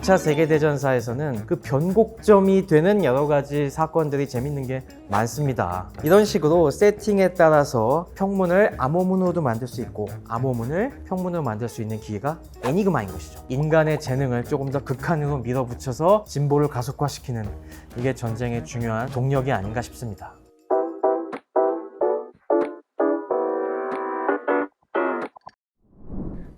2차 세계대전사에서는 그 변곡점이 되는 여러 가지 사건들이 재밌는 게 많습니다. 이런 식으로 세팅에 따라서 평문을 암호문으로도 만들 수 있고 암호문을 평문으로 만들 수 있는 기계가 애니그마인 것이죠. 인간의 재능을 조금 더 극한으로 밀어붙여서 진보를 가속화시키는 이게 전쟁의 중요한 동력이 아닌가 싶습니다.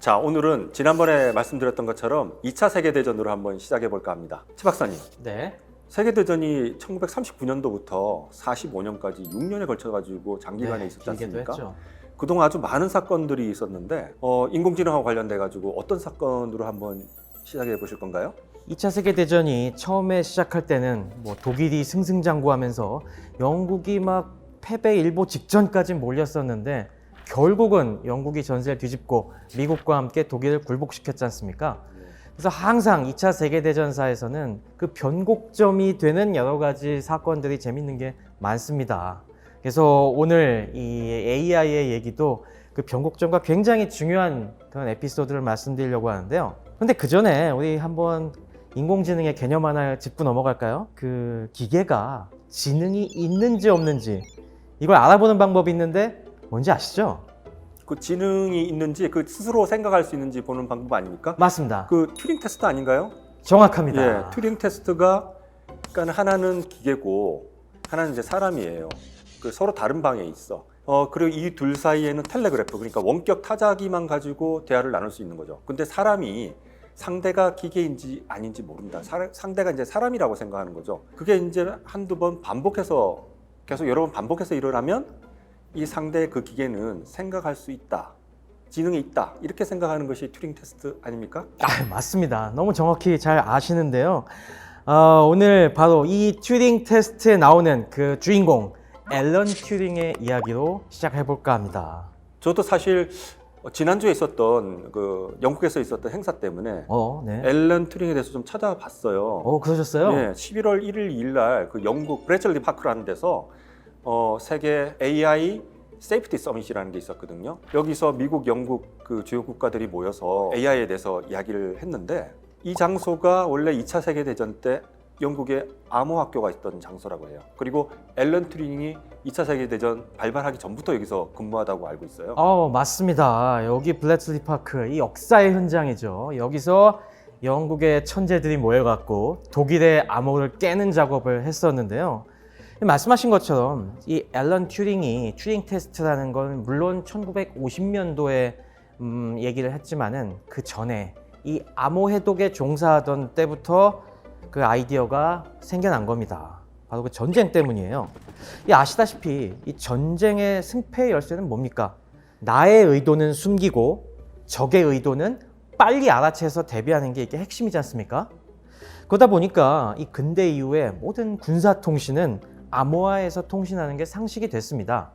자, 오늘은 지난번에 말씀드렸던 것처럼 2차 세계대전으로 한번 시작해 볼까 합니다. 최 박사님, 네. 세계대전이 1939년도부터 45년까지 6년에 걸쳐가지고 장기간에 있었지 네, 길게도 않습니까? 했죠. 그동안 아주 많은 사건들이 있었는데 어, 인공지능하고 관련돼가지고 어떤 사건으로 한번 시작해 보실 건가요? 2차 세계대전이 처음에 시작할 때는 뭐 독일이 승승장구하면서 영국이 막 패배 일보 직전까지 몰렸었는데 결국은 영국이 전세를 뒤집고 미국과 함께 독일을 굴복시켰지 않습니까? 그래서 항상 2차 세계대전사에서는 그 변곡점이 되는 여러 가지 사건들이 재밌는 게 많습니다. 그래서 오늘 이 AI의 얘기도 그 변곡점과 굉장히 중요한 그런 에피소드를 말씀드리려고 하는데요. 근데 그 전에 우리 한번 인공지능의 개념 하나 짚고 넘어갈까요? 그 기계가 지능이 있는지 없는지 이걸 알아보는 방법이 있는데 뭔지 아시죠? 그 지능이 있는지 그 스스로 생각할 수 있는지 보는 방법 아닙니까? 맞습니다. 그 튜링 테스트 아닌가요? 정확합니다. 예, 튜링 테스트가 그러니까 하나는 기계고 하나는 이제 사람이에요. 그 서로 다른 방에 있어. 어 그리고 이 둘 사이에는 텔레그래프 그러니까 원격 타자기만 가지고 대화를 나눌 수 있는 거죠. 근데 사람이 상대가 기계인지 아닌지 모른다. 사- 상대가 이제 사람이라고 생각하는 거죠. 그게 이제 한두 번 반복해서 계속 여러 번 반복해서 일어나면 이 상대의 그 기계는 생각할 수 있다. 지능이 있다. 이렇게 생각하는 것이 튜링 테스트 아닙니까? 아, 맞습니다. 너무 정확히 잘 아시는데요. 어, 오늘 바로 이 튜링 테스트에 나오는 그 주인공 앨런 튜링의 이야기로 시작해 볼까 합니다. 저도 사실 어, 지난주에 있었던 그 영국에서 있었던 행사 때문에 어, 네. 앨런 튜링에 대해서 좀 찾아봤어요. 어, 그러셨어요? 예, 11월 1일, 2일 날 그 영국 브레철리 파크라는 데서 어, 세계 AI 세이프티 서밋이라는 게 있었거든요. 여기서 미국, 영국 그 주요 국가들이 모여서 AI에 대해서 이야기를 했는데 이 장소가 원래 2차 세계 대전 때 영국의 암호 학교가 있던 장소라고 해요. 그리고 앨런 튜링이 2차 세계 대전 발발하기 전부터 여기서 근무하다고 알고 있어요. 어, 맞습니다. 여기 블랙슬리 파크, 이 역사의 현장이죠. 여기서 영국의 천재들이 모여갖고 독일의 암호를 깨는 작업을 했었는데요. 말씀하신 것처럼 이 앨런 튜링이 튜링 테스트라는 건 물론 1950년도에 음, 얘기를 했지만은 그 전에 이 암호 해독에 종사하던 때부터 그 아이디어가 생겨난 겁니다. 바로 그 전쟁 때문이에요. 이 아시다시피 이 전쟁의 승패의 열쇠는 뭡니까? 나의 의도는 숨기고 적의 의도는 빨리 알아채서 대비하는 게 이게 핵심이지 않습니까? 그러다 보니까 이 근대 이후에 모든 군사 통신은 암호화해서 통신하는 게 상식이 됐습니다.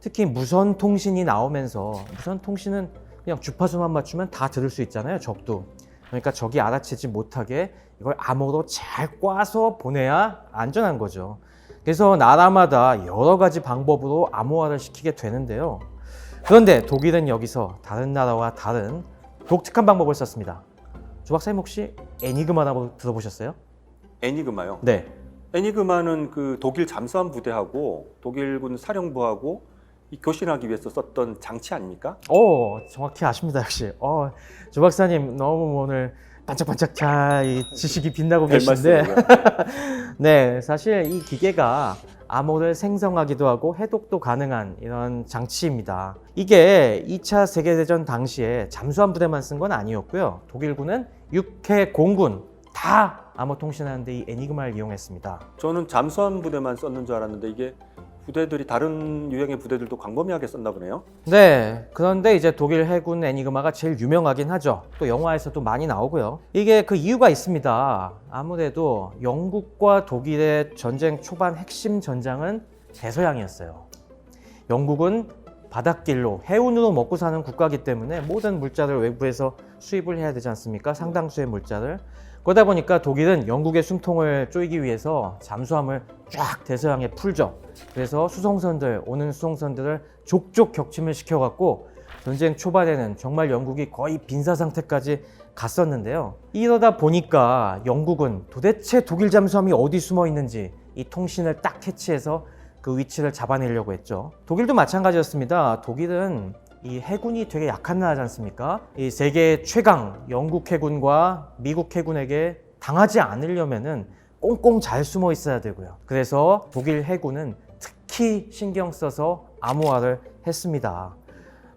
특히 무선 통신이 나오면서 무선 통신은 그냥 주파수만 맞추면 다 들을 수 있잖아요. 적도. 그러니까 적이 알아채지 못하게 이걸 암호로 잘 꽈서 보내야 안전한 거죠. 그래서 나라마다 여러 가지 방법으로 암호화를 시키게 되는데요. 그런데 독일은 여기서 다른 나라와 다른 독특한 방법을 썼습니다. 조 박사님 혹시 애니그마라고 들어보셨어요? 애니그마요. 네. 애니그마는 그 독일 잠수함 부대하고 독일군 사령부하고 이 교신하기 위해서 썼던 장치 아닙니까? 오, 정확히 아십니다, 역시. 어, 조 박사님 너무 오늘 반짝반짝 잘이 지식이 빛나고 계신데. 네, 사실 이 기계가 암호를 생성하기도 하고 해독도 가능한 이런 장치입니다. 이게 2차 세계대전 당시에 잠수함 부대만 쓴 건 아니었고요. 독일군은 육해 공군 다 암호 통신하는데 이 애니그마를 이용했습니다. 저는 잠수함 부대만 썼는 줄 알았는데 이게 부대들이 다른 유형의 부대들도 광범위하게 썼나 보네요. 네, 그런데 이제 독일 해군 애니그마가 제일 유명하긴 하죠. 또 영화에서도 많이 나오고요. 이게 그 이유가 있습니다. 아무래도 영국과 독일의 전쟁 초반 핵심 전장은 대서양이었어요. 영국은 바닷길로 해운으로 먹고 사는 국가이기 때문에 모든 물자를 외부에서 수입을 해야 되지 않습니까? 상당수의 물자를. 그러다 보니까 독일은 영국의 숨통을 쪼이기 위해서 잠수함을 쫙 대서양에 풀죠. 그래서 수송선들, 오는 수송선들을 족족 격침을 시켜갖고 전쟁 초반에는 정말 영국이 거의 빈사 상태까지 갔었는데요. 이러다 보니까 영국은 도대체 독일 잠수함이 어디 숨어 있는지 이 통신을 딱 캐치해서 그 위치를 잡아내려고 했죠. 독일도 마찬가지였습니다. 독일은 이 해군이 되게 약한 나라지 않습니까? 이 세계 최강 영국 해군과 미국 해군에게 당하지 않으려면은 꽁꽁 잘 숨어 있어야 되고요. 그래서 독일 해군은 특히 신경 써서 암호화를 했습니다.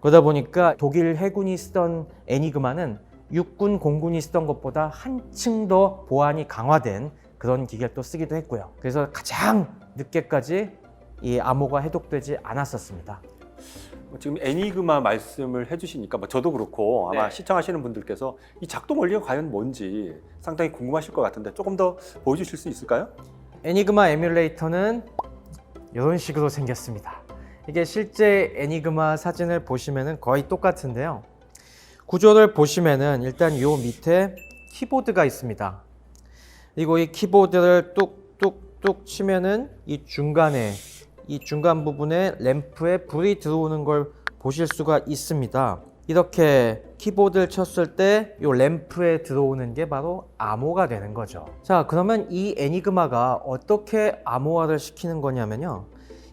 그러다 보니까 독일 해군이 쓰던 애니그마는 육군 공군이 쓰던 것보다 한층 더 보안이 강화된 그런 기계를 또 쓰기도 했고요. 그래서 가장 늦게까지 이 암호가 해독되지 않았었습니다. 뭐 지금 애니그마 말씀을 해주시니까 뭐 저도 그렇고 아마 네. 시청하시는 분들께서 이 작동 원리가 과연 뭔지 상당히 궁금하실 것 같은데 조금 더 보여주실 수 있을까요? 애니그마 에뮬레이터는 이런 식으로 생겼습니다. 이게 실제 애니그마 사진을 보시면은 거의 똑같은데요. 구조를 보시면은 일단 요 밑에 키보드가 있습니다. 그리고 이 키보드를 뚝뚝뚝 치면은 이 중간에 이 중간 부분에 램프에 불이 들어오는 걸 보실 수가 있습니다. 이렇게 키보드를 쳤을 때 이 램프에 들어오는 게 바로 암호가 되는 거죠. 자, 그러면 이 애니그마가 어떻게 암호화를 시키는 거냐면요.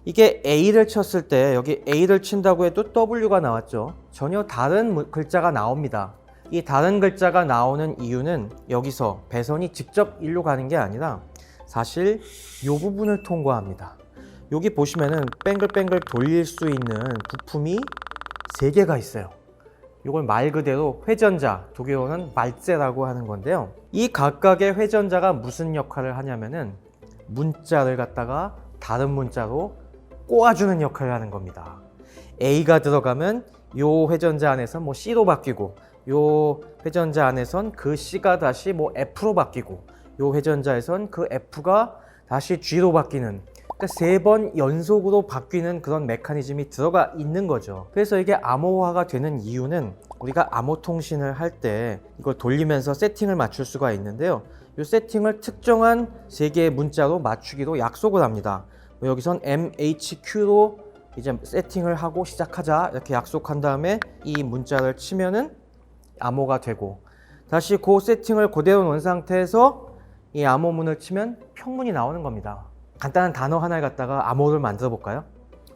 이게 A를 쳤을 때 여기 A를 친다고 해도 W가 나왔죠. 전혀 다른 무- 글자가 나옵니다. 이 다른 글자가 나오는 이유는 여기서 배선이 직접 일로 가는 게 아니라 사실 이 부분을 통과합니다. 여기 보시면은 뱅글뱅글 돌릴 수 있는 부품이 세 개가 있어요. 이걸 말 그대로 회전자, 독일어는 말제라고 하는 건데요. 이 각각의 회전자가 무슨 역할을 하냐면은 문자를 갖다가 다른 문자로 꼬아주는 역할을 하는 겁니다. A가 들어가면 요 회전자 안에서 뭐 C로 바뀌고 요 회전자 안에선 그 C가 다시 뭐 F로 바뀌고 요 회전자에선 그 F가 다시 G로 바뀌는 세번 연속으로 바뀌는 그런 메커니즘이 들어가 있는 거죠. 그래서 이게 암호화가 되는 이유는 우리가 암호 통신을 할 때 이걸 돌리면서 세팅을 맞출 수가 있는데요. 이 세팅을 특정한 세 개의 문자로 맞추기로 약속을 합니다. 뭐 여기선 MHQ로 이제 세팅을 하고 시작하자 이렇게 약속한 다음에 이 문자를 치면은 암호가 되고 다시 그 세팅을 그대로 놓은 상태에서 이 암호문을 치면 평문이 나오는 겁니다. 간단한 단어 하나를 갖다가 암호를 만들어 볼까요?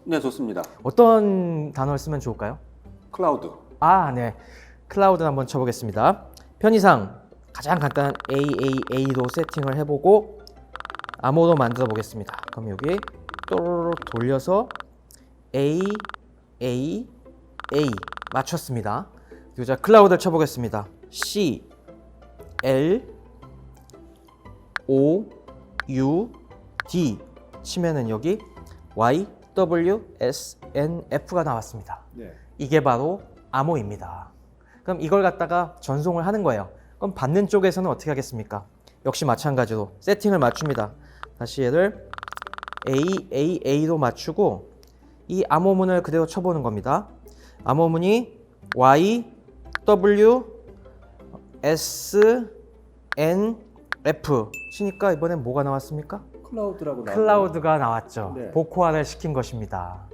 네, 좋습니다. 어떤 단어를 쓰면 좋을까요? 클라우드. 아, 네. 클라우드 한번 쳐보겠습니다. 편의상 가장 간단한 AAA로 세팅을 해보고 암호로 만들어 보겠습니다. 그럼 여기 또르르 돌려서 A A A 맞췄습니다. 그리고 자 클라우드를 쳐보겠습니다. C L O U D 치면은 여기 Y W S N F가 나왔습니다. 네. 이게 바로 암호입니다. 그럼 이걸 갖다가 전송을 하는 거예요. 그럼 받는 쪽에서는 어떻게 하겠습니까? 역시 마찬가지로 세팅을 맞춥니다. 다시 얘를 A, A, A로 맞추고 이 암호문을 그대로 쳐보는 겁니다. 암호문이 Y, W, S, N, F 치니까 이번엔 뭐가 나왔습니까? 클라우드라고 클라우드가 나왔죠. 네. 복호화를 시킨 것입니다.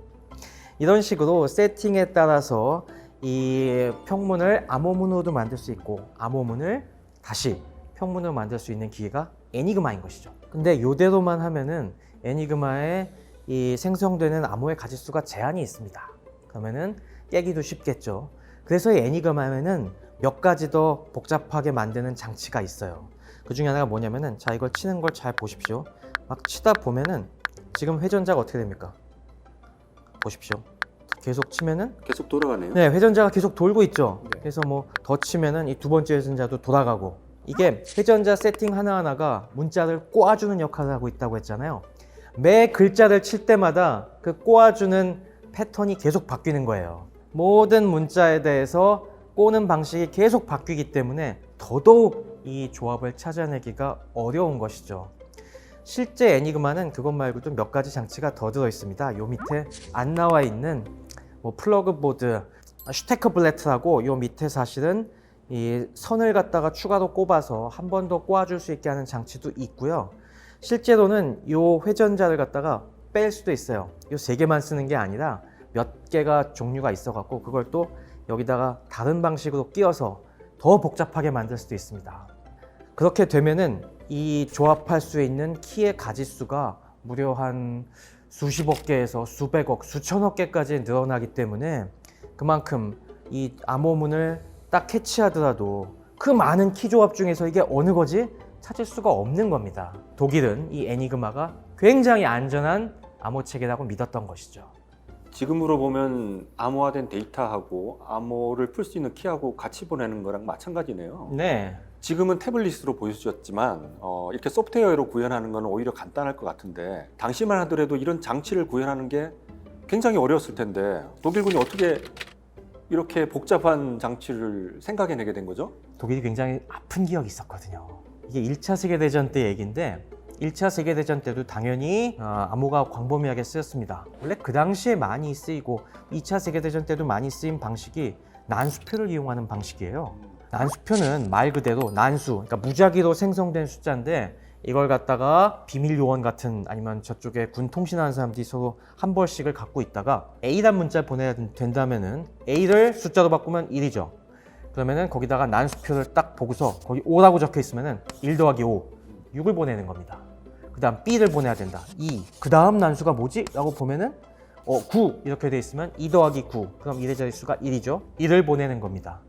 이런 식으로 세팅에 따라서 이 평문을 암호문으로도 만들 수 있고 암호문을 다시 평문으로 만들 수 있는 기계가 애니그마인 것이죠. 근데 이대로만 하면은 애니그마에 이 생성되는 암호의 가지수가 제한이 있습니다. 그러면은 깨기도 쉽겠죠. 그래서 이 애니그마에는 몇 가지 더 복잡하게 만드는 장치가 있어요. 그 중에 하나가 뭐냐면은 자 이걸 치는 걸 잘 보십시오. 막 치다 보면은 지금 회전자가 어떻게 됩니까? 보십시오. 계속 치면은 계속 돌아가네요. 네 회전자가 계속 돌고 있죠. 네. 그래서 뭐 더 치면은 이 두 번째 회전자도 돌아가고 이게 회전자 세팅 하나 하나가 문자를 꼬아주는 역할을 하고 있다고 했잖아요. 매 글자를 칠 때마다 그 꼬아주는 패턴이 계속 바뀌는 거예요. 모든 문자에 대해서 꼬는 방식이 계속 바뀌기 때문에 더더욱 이 조합을 찾아내기가 어려운 것이죠. 실제 애니그마는 그것 말고도 몇 가지 장치가 더 들어 있습니다. 요 밑에 안 나와 있는 뭐 플러그 보드, 슈테커 블레트라고 요 밑에 사실은 이 선을 갖다가 추가로 꼽아서 한 번 더 꼬아줄 수 있게 하는 장치도 있고요. 실제로는 요 회전자를 갖다가 뺄 수도 있어요. 요 세 개만 쓰는 게 아니라 몇 개가 종류가 있어 갖고 그걸 또 여기다가 다른 방식으로 끼워서 더 복잡하게 만들 수도 있습니다. 그렇게 되면은 이 조합할 수 있는 키의 가지수가 무려 한 수십억 개에서 수백억, 수천억 개까지 늘어나기 때문에 그만큼 이 암호문을 딱 캐치하더라도 그 많은 키 조합 중에서 이게 어느 거지 찾을 수가 없는 겁니다. 독일은 이 애니그마가 굉장히 안전한 암호 체계라고 믿었던 것이죠. 지금으로 보면 암호화된 데이터하고 암호를 풀 수 있는 키하고 같이 보내는 거랑 마찬가지네요. 네, 지금은 태블릿으로 보여주셨지만 어, 이렇게 소프트웨어로 구현하는 건 오히려 간단할 것 같은데 당시만 하더라도 이런 장치를 구현하는 게 굉장히 어려웠을 텐데 독일군이 어떻게 이렇게 복잡한 장치를 생각해내게 된 거죠? 독일이 굉장히 아픈 기억이 있었거든요. 이게 1차 세계대전 때 얘기인데 1차 세계대전 때도 당연히 어, 암호가 광범위하게 쓰였습니다. 원래 그 당시에 많이 쓰이고 2차 세계대전 때도 많이 쓰인 방식이 난수표를 이용하는 방식이에요. 난수표는 말 그대로 난수, 그러니까 무작위로 생성된 숫자인데 이걸 갖다가 비밀 요원 같은 아니면 저쪽에 군 통신하는 사람들이 서로 한 벌씩을 갖고 있다가 A란 문자 보내야 된다면은 A를 숫자로 바꾸면 1이죠. 그러면은 거기다가 난수표를 딱 보고서 거기 5라고 적혀 있으면은 1 더하기 5, 6을 보내는 겁니다. 그 다음 B를 보내야 된다. 2. 그 다음 난수가 뭐지? 라고 보면은 어, 9 이렇게 돼 있으면 2 더하기 9. 그럼 1의 자릿수가 1이죠. 1을 보내는 겁니다.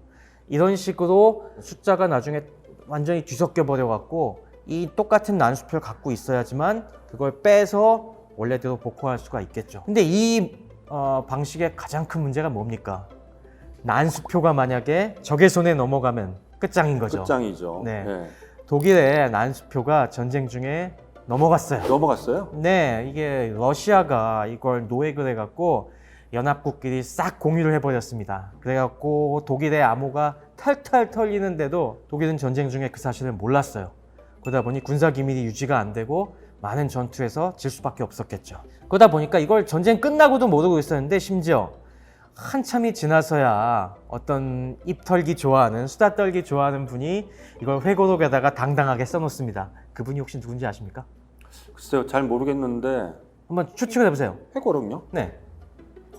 이런 식으로 숫자가 나중에 완전히 뒤섞여 버려 갖고 이 똑같은 난수표를 갖고 있어야지만 그걸 빼서 원래대로 복호할 수가 있겠죠. 근데 이 어, 방식의 가장 큰 문제가 뭡니까? 난수표가 만약에 적의 손에 넘어가면 끝장인 거죠. 끝장이죠. 네. 네. 독일의 난수표가 전쟁 중에 넘어갔어요. 넘어갔어요? 네, 이게 러시아가 이걸 노획을 해갖고 연합국끼리 싹 공유를 해버렸습니다. 그래갖고 독일의 암호가 탈탈 털리는데도 독일은 전쟁 중에 그 사실을 몰랐어요. 그러다 보니 군사 기밀이 유지가 안 되고 많은 전투에서 질 수밖에 없었겠죠. 그러다 보니까 이걸 전쟁 끝나고도 모르고 있었는데 심지어 한참이 지나서야 어떤 입 털기 좋아하는 수다 떨기 좋아하는 분이 이걸 회고록에다가 당당하게 써놓습니다. 그분이 혹시 누군지 아십니까? 글쎄요, 잘 모르겠는데 한번 추측을 해보세요. 해고록요? 네.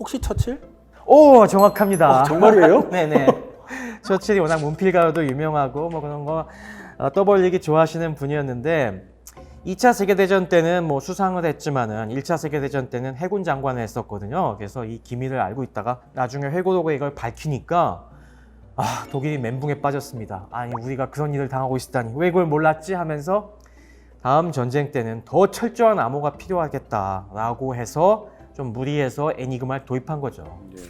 혹시 처칠? 오 정확합니다. 어, 정말이에요? 네네. 처칠이 워낙 문필가로도 유명하고 뭐 그런 거 어, 떠벌리기 좋아하시는 분이었는데 2차 세계대전 때는 뭐 수상을 했지만은 1차 세계대전 때는 해군 장관을 했었거든요. 그래서 이 기밀을 알고 있다가 나중에 회고록에 이걸 밝히니까 아 독일이 멘붕에 빠졌습니다. 아니 우리가 그런 일을 당하고 있었다니 왜 그걸 몰랐지 하면서 다음 전쟁 때는 더 철저한 암호가 필요하겠다라고 해서 좀 무리해서 애니그마를 도입한 거죠. 예.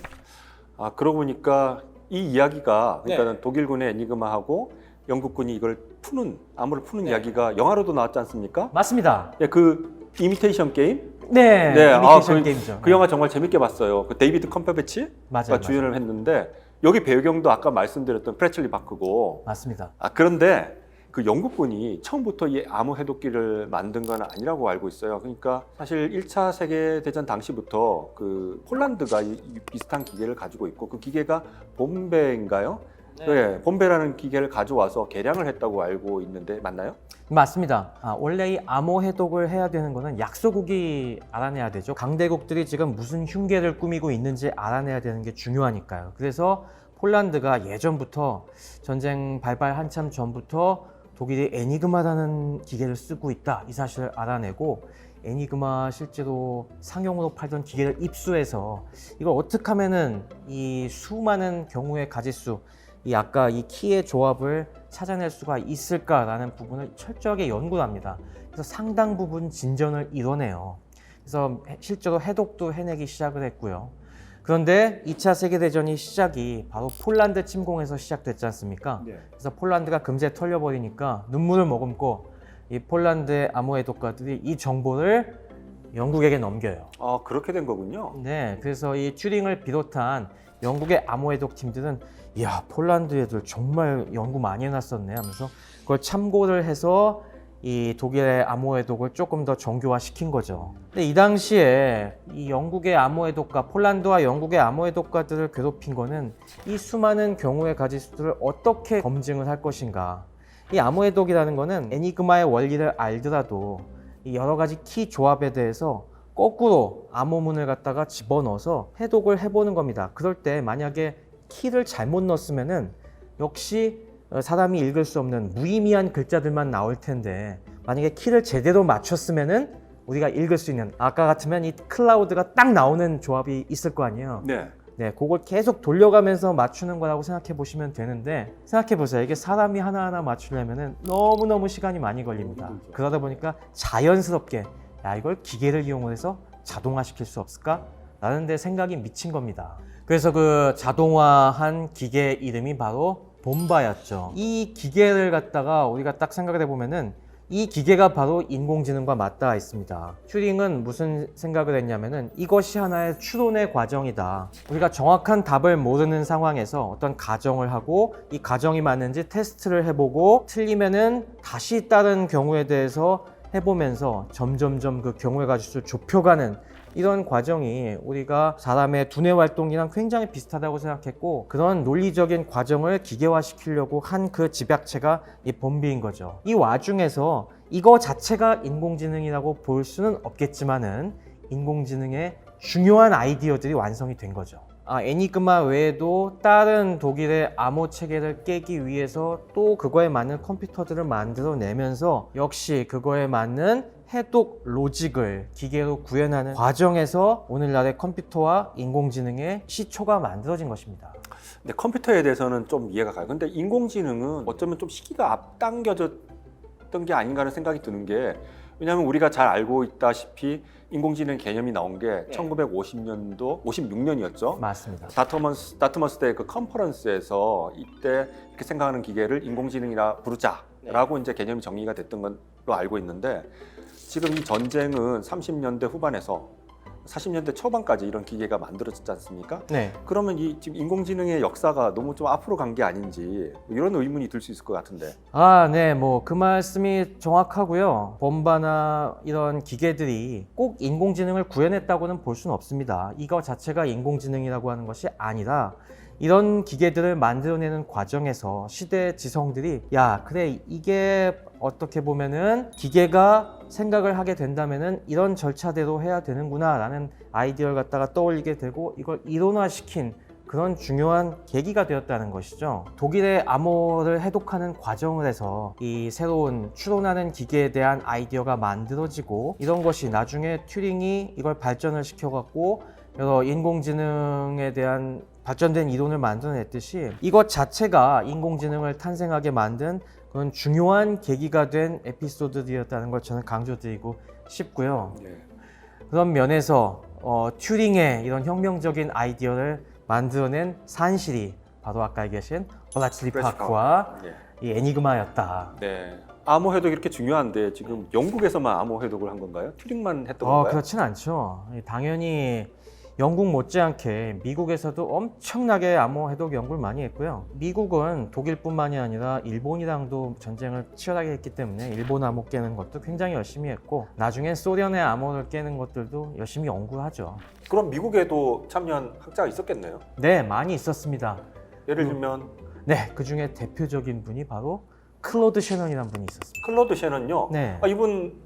아 그러고 보니까 이 이야기가 그러니까 네. 는 독일군의 애니그마하고 영국군이 이걸 푸는 암호를 푸는 네. 이야기가 영화로도 나왔지 않습니까? 맞습니다. 예, 그 이미테이션 게임 네, 네, 아, 이미테이션 그- 게임이죠. 그 영화 정말 재밌게 봤어요. 그 데이비드 컴퍼배치가 맞아요, 주연을 했는데 여기 배경도 아까 말씀드렸던 프레첼리 바크고 맞습니다. 아 그런데 그 영국군이 처음부터 이 암호 해독기를 만든 건 아니라고 알고 있어요. 그러니까 사실 1차 세계 대전 당시부터 그 폴란드가 이- 이 비슷한 기계를 가지고 있고 그 기계가 봄베인가요? 네. 봄베라는 기계를 가져와서 개량을 했다고 알고 있는데 맞나요? 맞습니다. 아, 원래 이 암호 해독을 해야 되는 거는 약소국이 알아내야 되죠. 강대국들이 지금 무슨 흉계를 꾸미고 있는지 알아내야 되는 게 중요하니까요. 그래서 폴란드가 예전부터 전쟁 발발 한참 전부터 독일이 애니그마라는 기계를 쓰고 있다 이 사실을 알아내고 애니그마 실제로 상용으로 팔던 기계를 입수해서 이걸 어떻게 하면은 이 수많은 경우의 가지수 이 아까 이 키의 조합을 찾아낼 수가 있을까라는 부분을 철저하게 연구를 합니다. 그래서 상당 부분 진전을 이뤄내요. 그래서 해- 실제로 해독도 해내기 시작을 했고요. 그런데 2차 세계대전이 시작이 바로 폴란드 침공에서 시작됐지 않습니까? 그래서 폴란드가 금세 털려버리니까 눈물을 머금고 이 폴란드의 암호 해독가들이 이 정보를 영국에게 넘겨요. 아 그렇게 된 거군요. 네, 그래서 이 튜링을 비롯한 영국의 암호 해독 팀들은 이야 폴란드 애들 정말 연구 많이 해놨었네 하면서 그걸 참고를 해서 이 독일의 암호 해독을 조금 더 정교화 시킨 거죠. 근데 이 당시에 이 영국의 암호 해독가, 폴란드와 영국의 암호 해독가들을 괴롭힌 거는 이 수많은 경우의 가지수들을 어떻게 검증을 할 것인가. 이 암호 해독이라는 거는 애니그마의 원리를 알더라도 이 여러 가지 키 조합에 대해서 거꾸로 암호문을 갖다가 집어넣어서 해독을 해보는 겁니다. 그럴 때 만약에 키를 잘못 넣었으면은 역시 어, 사람이 읽을 수 없는 무의미한 글자들만 나올 텐데 만약에 키를 제대로 맞췄으면은 우리가 읽을 수 있는 아까 같으면 이 클라우드가 딱 나오는 조합이 있을 거 아니에요. 네. 네, 그걸 계속 돌려가면서 맞추는 거라고 생각해 보시면 되는데 생각해 보세요. 이게 사람이 하나하나 맞추려면은 너무너무 시간이 많이 걸립니다. 그러다 보니까 자연스럽게 야, 이걸 기계를 이용해서 자동화 시킬 수 없을까? 라는 데 생각이 미친 겁니다. 그래서 그 자동화한 기계 이름이 바로 봄바였죠. 이 기계를 갖다가 우리가 딱 생각을 해보면은 이 기계가 바로 인공지능과 맞닿아 있습니다. 튜링은 무슨 생각을 했냐면은 이것이 하나의 추론의 과정이다. 우리가 정확한 답을 모르는 상황에서 어떤 가정을 하고 이 가정이 맞는지 테스트를 해보고 틀리면은 다시 다른 경우에 대해서 해보면서 점점점 그 경우의 가지수를 좁혀가는 이런 과정이 우리가 사람의 두뇌 활동이랑 굉장히 비슷하다고 생각했고 그런 논리적인 과정을 기계화시키려고 한 그 집약체가 이 범비인 거죠. 이 와중에서 이거 자체가 인공지능이라고 볼 수는 없겠지만은 인공지능의 중요한 아이디어들이 완성이 된 거죠. 아, 애니그마 외에도 다른 독일의 암호 체계를 깨기 위해서 또 그거에 맞는 컴퓨터들을 만들어내면서 역시 그거에 맞는 해독 로직을 기계로 구현하는 과정에서 오늘날의 컴퓨터와 인공지능의 시초가 만들어진 것입니다. 근데 컴퓨터에 대해서는 좀 이해가 가요. 근데 인공지능은 어쩌면 좀 시기가 앞당겨졌던 게 아닌가 하는 생각이 드는 게 왜냐하면 우리가 잘 알고 있다시피 인공지능 개념이 나온 게 1950년도, 56년이었죠. 맞습니다. 다트머스 다트머스 대그 컨퍼런스에서 이때 이렇게 생각하는 기계를 인공지능이라 부르자라고 이제 개념이 정리가 됐던 걸로 알고 있는데 지금 이 전쟁은 30년대 후반에서 40년대 초반까지 이런 기계가 만들어졌지 않습니까? 네. 그러면 이 지금 인공지능의 역사가 너무 좀 앞으로 간 게 아닌지 뭐 이런 의문이 들 수 있을 것 같은데. 아, 네, 뭐 그 말씀이 정확하고요. 범바나 이런 기계들이 꼭 인공지능을 구현했다고는 볼 수는 없습니다. 이거 자체가 인공지능이라고 하는 것이 아니라 이런 기계들을 만들어내는 과정에서 시대 지성들이 야, 그래 이게 어떻게 보면은 기계가 생각을 하게 된다면은 이런 절차대로 해야 되는구나라는 아이디어를 갖다가 떠올리게 되고 이걸 이론화시킨 그런 중요한 계기가 되었다는 것이죠. 독일의 암호를 해독하는 과정을 해서 이 새로운 추론하는 기계에 대한 아이디어가 만들어지고 이런 것이 나중에 튜링이 이걸 발전을 시켜갖고 여러 인공지능에 대한 발전된 이론을 만들어냈듯이 이것 자체가 인공지능을 탄생하게 만든 그런 중요한 계기가 된 에피소드들이었다는 걸 저는 강조드리고 싶고요. 예. 그런 면에서 어, 튜링의 이런 혁명적인 아이디어를 만들어낸 산실이 바로 아까 얘기하신 블라츠리 파크와 예. 이 애니그마였다. 네. 암호 해독이 이렇게 중요한데 지금 영국에서만 암호 해독을 한 건가요? 튜링만 했던 어, 건가요? 그렇진 않죠. 당연히 영국 못지않게 미국에서도 엄청나게 암호 해독 연구를 많이 했고요. 미국은 독일뿐만이 아니라 일본이랑도 전쟁을 치열하게 했기 때문에 일본 암호 깨는 것도 굉장히 열심히 했고 나중엔 소련의 암호를 깨는 것들도 열심히 연구하죠. 그럼 미국에도 참여한 학자가 있었겠네요. 네, 많이 있었습니다. 예를 들면 네, 그 중에 대표적인 분이 바로 클로드 셰넌이라는 분이 있었습니다. 클로드 셰넌요. 네. 아, 이분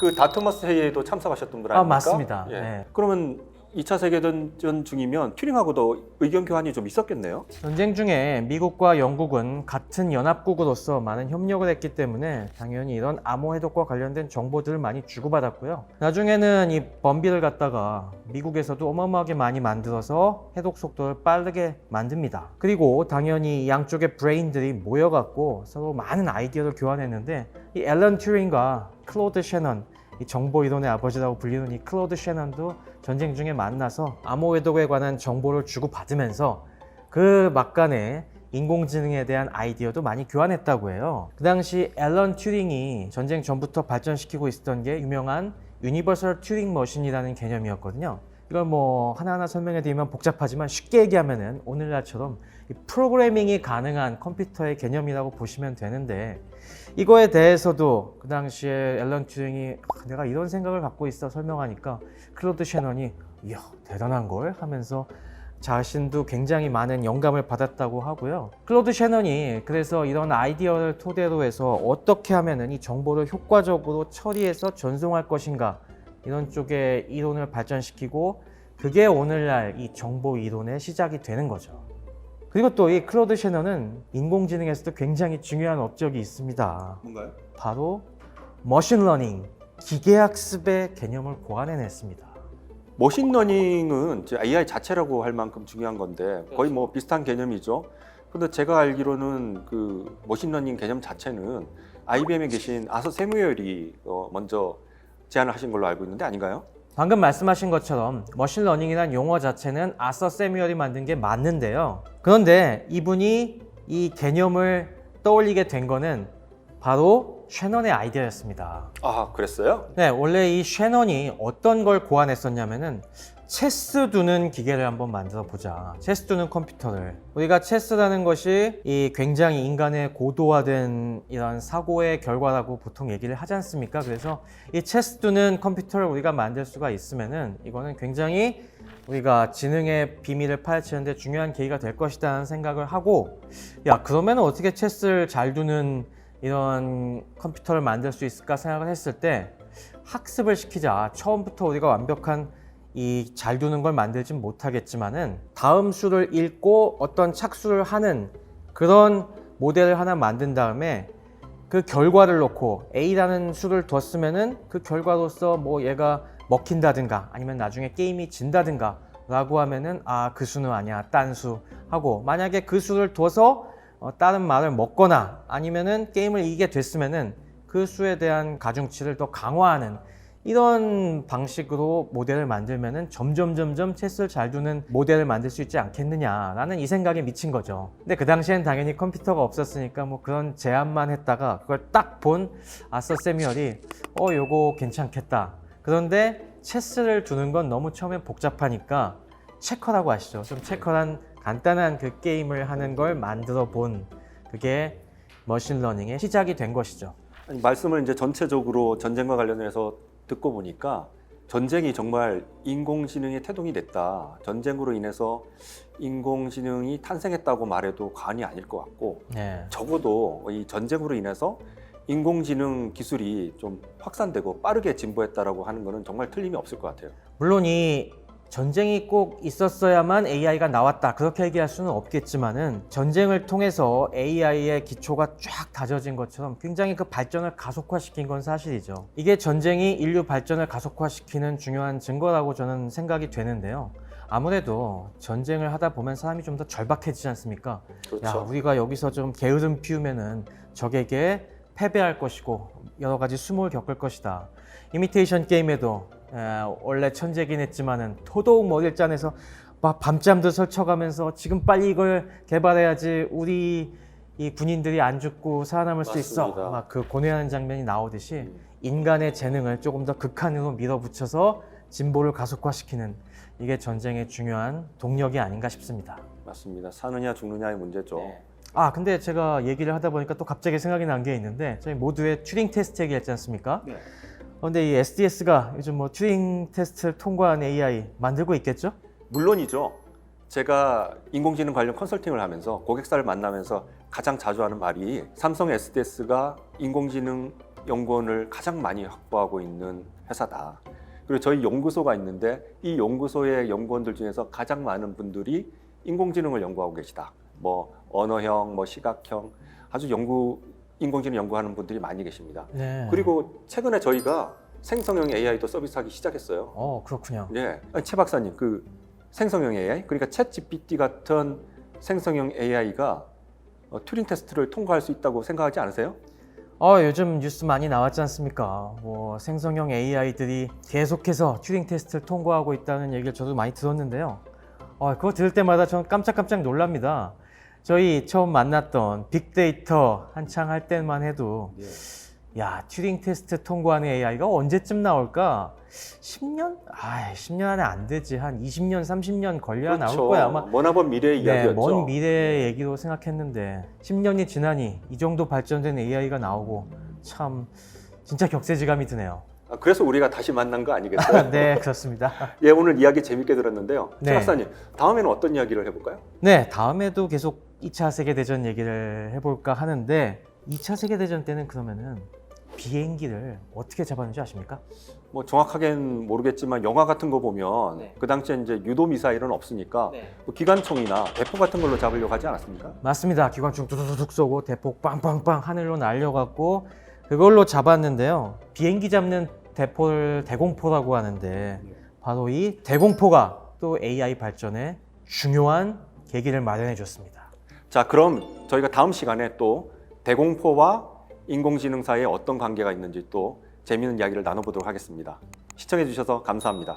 그 다트머스 회의에도 참석하셨던 분 아, 아닙니까? 맞습니다. 예. 네. 그러면 2차 세계대전 중이면 튜링하고도 의견 교환이 좀 있었겠네요. 전쟁 중에 미국과 영국은 같은 연합국으로서 많은 협력을 했기 때문에 당연히 이런 암호 해독과 관련된 정보들을 많이 주고받았고요. 나중에는 이 범비를 갖다가 미국에서도 어마어마하게 많이 만들어서 해독 속도를 빠르게 만듭니다. 그리고 당연히 이 양쪽의 브레인들이 모여갖고 서로 많은 아이디어를 교환했는데 이 앨런 튜링과 클로드 셰넌 이 정보 이론의 아버지라고 불리는 이 클로드 셰넌도 전쟁 중에 만나서 암호 해독에 관한 정보를 주고받으면서 그 막간에 인공지능에 대한 아이디어도 많이 교환했다고 해요. 그 당시 앨런 튜링이 전쟁 전부터 발전시키고 있었던 게 유명한 유니버설 튜링 머신이라는 개념이었거든요. 이걸 뭐 하나하나 설명해 드리면 복잡하지만 쉽게 얘기하면은 오늘날처럼 이 프로그래밍이 가능한 컴퓨터의 개념이라고 보시면 되는데 이거에 대해서도 그 당시에 앨런 튜링이 아, 내가 이런 생각을 갖고 있어 설명하니까 클로드 셰넌이 이야 대단한 걸 하면서 자신도 굉장히 많은 영감을 받았다고 하고요. 클로드 셰넌이 그래서 이런 아이디어를 토대로 해서 어떻게 하면은 이 정보를 효과적으로 처리해서 전송할 것인가 이런 쪽의 이론을 발전시키고 그게 오늘날 이 정보 이론의 시작이 되는 거죠. 그리고 또 이 클로드 셰너는 인공지능에서도 굉장히 중요한 업적이 있습니다. 뭔가요? 바로 머신러닝, 기계학습의 개념을 고안해냈습니다. 머신러닝은 AI 자체라고 할 만큼 중요한 건데 거의 뭐 비슷한 개념이죠. 근데 제가 알기로는 그 머신러닝 개념 자체는 IBM에 계신 아서 세무엘이 어, 먼저 제안을 하신 걸로 알고 있는데 아닌가요? 방금 말씀하신 것처럼 머신러닝이란 용어 자체는 아서 세뮤얼이 만든 게 맞는데요. 그런데 이분이 이 개념을 떠올리게 된 거는 바로 쉐넌의 아이디어였습니다. 아 그랬어요? 네, 원래 이 쉐넌이 어떤 걸 고안했었냐면은 체스 두는 기계를 한번 만들어 보자. 체스 두는 컴퓨터를. 우리가 체스라는 것이 이 굉장히 인간의 고도화된 이런 사고의 결과라고 보통 얘기를 하지 않습니까? 그래서 이 체스 두는 컴퓨터를 우리가 만들 수가 있으면은 이거는 굉장히 우리가 지능의 비밀을 파헤치는데 중요한 계기가 될 것이라는 생각을 하고 야 그러면 어떻게 체스를 잘 두는 이런 컴퓨터를 만들 수 있을까 생각을 했을 때 학습을 시키자. 처음부터 우리가 완벽한 이 잘 두는 걸 만들진 못하겠지만은 다음 수를 읽고 어떤 착수를 하는 그런 모델을 하나 만든 다음에 그 결과를 놓고 A라는 수를 뒀으면은 그 결과로서 뭐 얘가 먹힌다든가 아니면 나중에 게임이 진다든가 라고 하면은 아 그 수는 아니야 딴 수 하고 만약에 그 수를 둬서 어, 다른 말을 먹거나 아니면은 게임을 이기게 됐으면은 그 수에 대한 가중치를 더 강화하는 이런 방식으로 모델을 만들면은 점점 점점 체스를 잘 두는 모델을 만들 수 있지 않겠느냐라는 이 생각에 미친 거죠. 근데 그 당시엔 당연히 컴퓨터가 없었으니까 뭐 그런 제안만 했다가 그걸 딱 본 아서 세뮤얼이 어 요거 괜찮겠다. 그런데 체스를 두는 건 너무 처음에 복잡하니까 체커라고 아시죠? 좀 체커란 간단한 그 게임을 하는 걸 만들어 본 그게 머신러닝의 시작이 된 것이죠. 아니, 말씀을 이제 전체적으로 전쟁과 관련해서 듣고 보니까 전쟁이 정말 인공지능의 태동이 됐다. 전쟁으로 인해서 인공지능이 탄생했다고 말해도 과언이 아닐 것 같고 네. 적어도 이 전쟁으로 인해서 인공지능 기술이 좀 확산되고 빠르게 진보했다라고 하는 것은 정말 틀림이 없을 것 같아요. 물론 이 전쟁이 꼭 있었어야만 AI가 나왔다 그렇게 얘기할 수는 없겠지만은 전쟁을 통해서 AI의 기초가 쫙 다져진 것처럼 굉장히 그 발전을 가속화시킨 건 사실이죠. 이게 전쟁이 인류 발전을 가속화시키는 중요한 증거라고 저는 생각이 되는데요. 아무래도 전쟁을 하다 보면 사람이 좀 더 절박해지지 않습니까? 야, 그렇죠. 우리가 여기서 좀 게으름 피우면은 적에게 패배할 것이고 여러 가지 수모를 겪을 것이다. 이미테이션 게임에도 에, 원래 천재긴 했지만은 토도욱 머리를 짜내서 막 밤잠도 설쳐가면서 지금 빨리 이걸 개발해야지 우리 이 군인들이 안 죽고 살아남을 수 있어. 맞습니다. 막 그 고뇌하는 장면이 나오듯이 인간의 재능을 조금 더 극한으로 밀어붙여서 진보를 가속화시키는 이게 전쟁의 중요한 동력이 아닌가 싶습니다. 맞습니다. 사느냐 죽느냐의 문제죠. 아 근데 제가 얘기를 하다 보니까 또 갑자기 생각이 난 게 있는데 저희 모두의 튜링 테스트 얘기했지 않습니까? 네. 그런데 이 SDS가 요즘 뭐 튜링 테스트를 통과한 AI 만들고 있겠죠? 물론이죠. 제가 인공지능 관련 컨설팅을 하면서 고객사를 만나면서 가장 자주 하는 말이 삼성 SDS가 인공지능 연구원을 가장 많이 확보하고 있는 회사다. 그리고 저희 연구소가 있는데 이 연구소의 연구원들 중에서 가장 많은 분들이 인공지능을 연구하고 계시다. 뭐 언어형, 뭐 시각형 아주 연구 인공지능 연구하는 분들이 많이 계십니다. 네. 그리고 최근에 저희가 생성형 AI도 서비스하기 시작했어요. 어 그렇군요. 예, 아니, 최 박사님 그 생성형 AI 그러니까 챗 GPT 같은 생성형 AI가 어, 튜링 테스트를 통과할 수 있다고 생각하지 않으세요? 어 요즘 뉴스 많이 나왔지 않습니까? 뭐 생성형 AI들이 계속해서 튜링 테스트를 통과하고 있다는 얘기를 저도 많이 들었는데요. 어 그거 들을 때마다 저는 깜짝깜짝 놀랍니다. 저희 처음 만났던 빅데이터 한창 할 때만 해도 야, 튜링 테스트 통과하는 AI가 언제쯤 나올까? 10년? 아, 10년 안에 안 되지. 한 20년, 30년 걸려야 나올 거야. 아마 머나먼 미래의 네, 이야기였죠. 먼 미래의 얘기로 생각했는데 10년이 지나니 이 정도 발전된 AI가 나오고 참 진짜 격세지감이 드네요. 아, 그래서 우리가 다시 만난 거 아니겠어요? 네, 그렇습니다. 예, 오늘 이야기 재밌게 들었는데요. 네. 최 박사님, 다음에는 어떤 이야기를 해볼까요? 네, 다음에도 계속 2차 세계대전 얘기를 해볼까 하는데 2차 세계대전 때는 그러면은 비행기를 어떻게 잡았는지 아십니까? 뭐 정확하게는 모르겠지만 영화 같은 거 보면 네. 그 당시에 이제 유도 미사일은 없으니까 뭐 기관총이나 대포 같은 걸로 잡으려고 하지 않았습니까? 맞습니다. 기관총 두두둑 쏘고 대폭 빵빵빵 하늘로 날려갖고 그걸로 잡았는데요. 비행기 잡는 대포를 대공포라고 하는데 바로 이 대공포가 또 AI 발전에 중요한 계기를 마련해 줬습니다. 자, 그럼 저희가 다음 시간에 또 대공포와 인공지능 사이에 어떤 관계가 있는지 또 재미있는 이야기를 나눠보도록 하겠습니다. 시청해 주셔서 감사합니다.